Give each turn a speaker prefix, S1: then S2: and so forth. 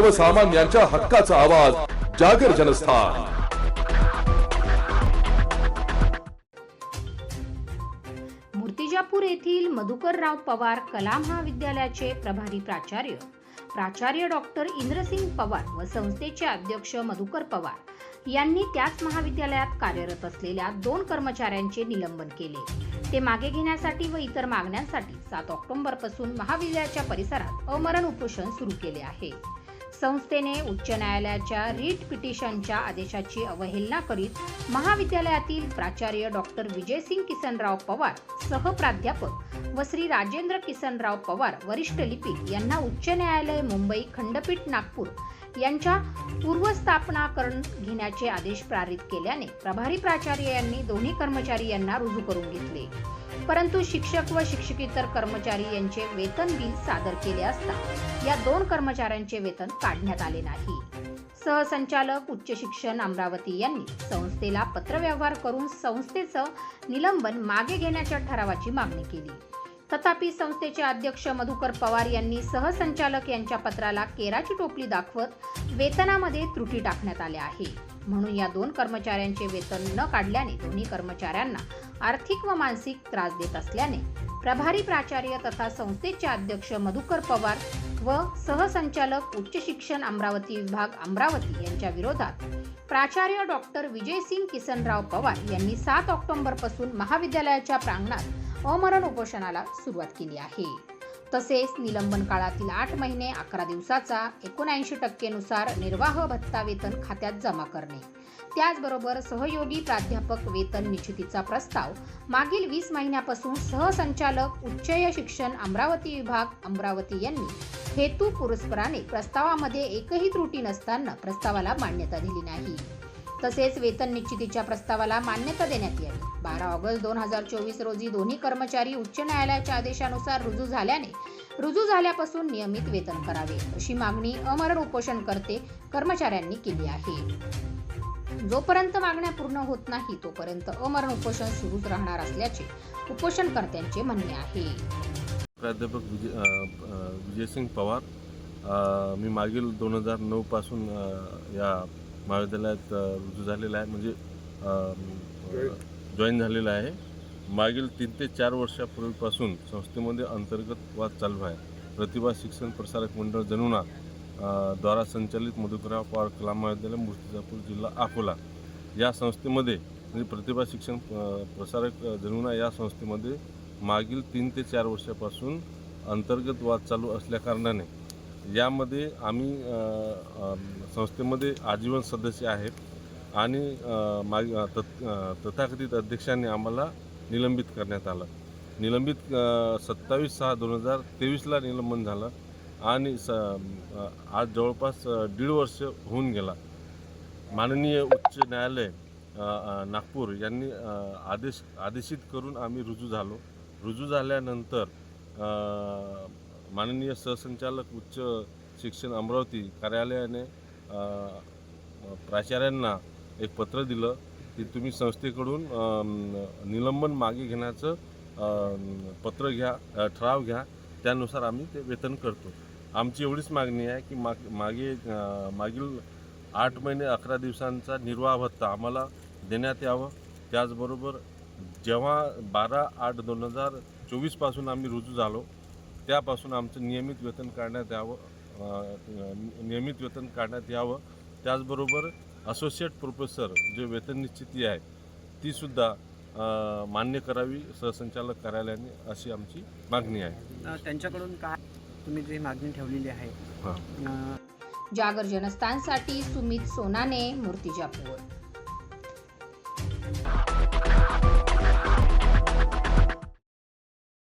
S1: सर्वसामान्यांच्या हक्काचा आवाज जागर जनस्थान.
S2: मूर्तिजापूर येथील मधुकरराव पवार कला महाविद्यालयाचे प्रभारी प्राचार्य प्राचार्य डॉक्टर इंद्रसिंग पवार व संस्थेचे अध्यक्ष मधुकर पवार यांनी त्याच महाविद्यालयात कार्यरत असलेल्या दोन कर्मचाऱ्यांचे निलंबन केले. ते मागे घेण्यासाठी व इतर मागण्यांसाठी सात ऑक्टोबरपासून महाविद्यालयाच्या परिसरात अमरण उपोषण सुरू केले आहे. संस्थेने उच्च न्यायालयाच्या रीट पिटिशनच्या आदेशाची अवहेलना करीत महाविद्यालयातील प्राचार्य डॉक्टर विजयसिंग किसनराव पवार सहप्राध्यापक व श्री राजेंद्र किसनराव पवार वरिष्ठ लिपिक यांना उच्च न्यायालय मुंबई खंडपीठ नागपूर यांच्या पूर्वस्थापना करून घेण्याचे आदेश पारित केल्याने प्रभारी प्राचार्य यांनी दोन्ही कर्मचारी यांना रुजू करून घेतले. परंतु शिक्षक व शिक्षकेतर कर्मचारी यांचे वेतन बिल सादर केले असता या दोन कर्मचाऱ्यांचे वेतन काढण्यात आले नाही. सहसंचालक उच्च शिक्षण अमरावती यांनी संस्थेला पत्रव्यवहार करून संस्थेचं निलंबन मागे घेण्याच्या ठरावाची मागणी केली. तथापि संस्थेचे अध्यक्ष मधुकर पवार यांनी सहसंचालक यांच्या पत्राला केराची टोपली दाखवत वेतनामध्ये त्रुटी टाकण्यात आल्या आहे. म्हणून या दोन कर्मचाऱ्यांचे वेतन न काढल्याने दोन्ही कर्मचाऱ्यांना आर्थिक व मानसिक त्रास देत असल्याने प्रभारी प्राचार्य तथा संस्थेचे अध्यक्ष मधुकर पवार व सहसंचालक उच्च शिक्षण अमरावती विभाग अमरावती यांच्या विरोधात प्राचार्य डॉक्टर विजयसिंग किसनराव पवार यांनी सात ऑक्टोबरपासून महाविद्यालयाच्या प्रांगणात अमरण उपोषणाला सुरुवात केली आहे. तसेच निलंबन काळातील आठ महिने अकरा दिवसाचा एकोणऐंशी टक्केनुसार निर्वाह भत्ता वेतन खात्यात जमा करणे. त्याचबरोबर सहयोगी प्राध्यापक वेतन निश्चितीचा प्रस्ताव. मागील वीस महिन्यापासून सहसंचालक उच्चय शिक्षण अमरावती विभाग अमरावती यांनी हेतू पुरस्काराने प्रस्तावामध्ये एकही त्रुटी नसताना प्रस्तावाला मान्यता दिली नाही. तसेच वेतन निश्चितीच्या प्रस्तावाला मान्यता देण्यात यावी बारा ऑगस्ट दोन हजार चोवीस रोजी दोन्ही कर्मचारी उच्च न्यायालयाच्या आदेशानुसार रुजू झाल्याने रुजू झाल्यापासून नियमित वेतन करावे अशी मागणी अमरण उपोषण करते कर्मचाऱ्यांनी केली आहे. जोपर्यंत मागण्या पूर्ण होत नाही तोपर्यंत अमरण उपोषण सुरूच राहणार असल्याचे उपोषणकर्त्यांचे म्हणणे आहे.
S3: प्राध्यापक विजय विजयसिंग पवार मी मागील दोन हजार नऊपासून या महाविद्यालयात रुजू झालेला आहे म्हणजे जॉईन झालेला आहे. मागील तीन ते चार वर्षापूर्वीपासून संस्थेमध्ये अंतर्गत वाद चालू आहे. प्रतिभा शिक्षण प्रसारक मंडळ जनुना द्वारा संचालित मधुकरराव पवार कला महाविद्यालय मूर्तिजापूर जिल्हा अकोला. या संस्थेमध्ये म्हणजे प्रतिभा शिक्षण प्रसारक जनुना या संस्थेमध्ये मागील तीन ते चार वर्षापासून अंतर्गत वाद चालू असल्याकारणाने यामध्ये आम्ही संस्थेमध्ये आजीवन सदस्य आहेत आणि माग तत् तथाकथित अध्यक्षांनी आम्हाला निलंबित करण्यात आलं. निलंबित सत्तावीस सहा दोन हजार तेवीसला निलंबन झालं आणि स आज जवळपास दीड वर्ष होऊन गेला. माननीय उच्च न्यायालय नागपूर यांनी आदेश आदेशित करून आम्ही रुजू झालो. रुजू झाल्यानंतर माननीय सहसंचालक उच्च शिक्षण अमरावती कार्यालयाने प्राचार्यांना एक पत्र दिलं की तुम्ही संस्थेकडून निलंबन मागे घेण्याचं पत्र घ्या ठराव घ्या. त्यानुसार आम्ही ते वेतन करतो. आमची एवढीच मागणी आहे की माग मागे मागील आठ महिने अकरा दिवसांचा निर्वाह भत्ता आम्हाला देण्यात यावं. त्याचबरोबर जेव्हा बारा आठ दोन हजार चोवीसपासून आम्ही रुजू झालो त्यापासून आमचं नियमित वेतन काढण्यात यावं नियमित वेतन काढण्यात यावं. त्याचबरोबर असोसिएट प्रोफेसर जे वेतन निश्चिती आहे तीसुद्धा मान्य करावी सहसंचालक कार्यालयाने अशी आमची मागणी आहे.
S4: त्यांच्याकडून काय तुम्ही जी मागणी ठेवलेली आहे?
S3: हां.
S2: जागर जनस्थानसाठी सुमित सोनाने मूर्तिजापूर.